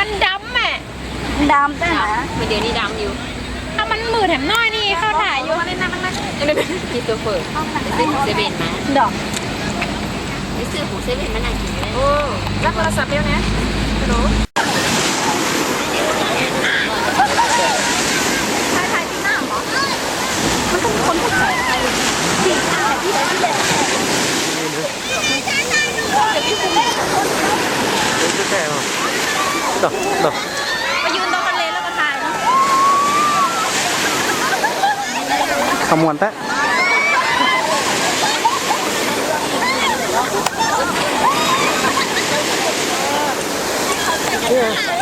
มันดำแม่ดำแต่นะมันเดี๋ยวนี้ดำอยู่ถ้ามันมือแถมน้อยนี่เข้าถ่ายอยู่ที่ตัวเปิดไปซื้อของเซเว่นมาดอกไปซื้อของเซเว่นมานั่งกินเลยโอ้รับโทรศัพท์เดียวนะรู้ใครใครที่หน้าหรอมันต้องมีคนพูดใส่ใครที่หน้าที่ไหนที่ไหนจะแก่หรอ ดอกดอกไปยืนตรงกันเลยแล้วก็ถ่ายเนาะขมวนแตะหม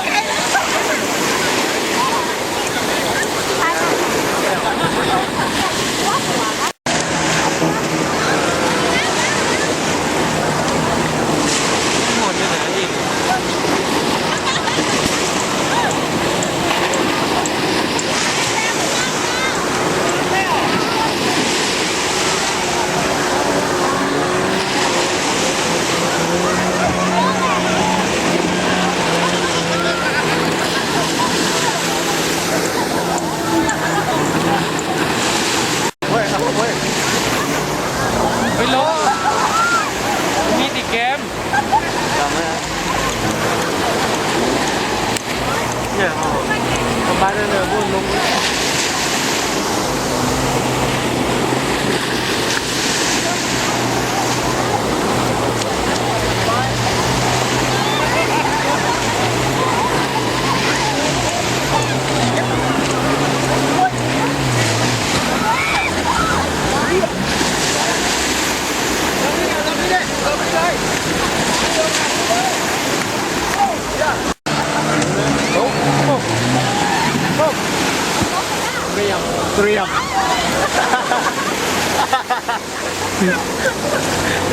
Three up.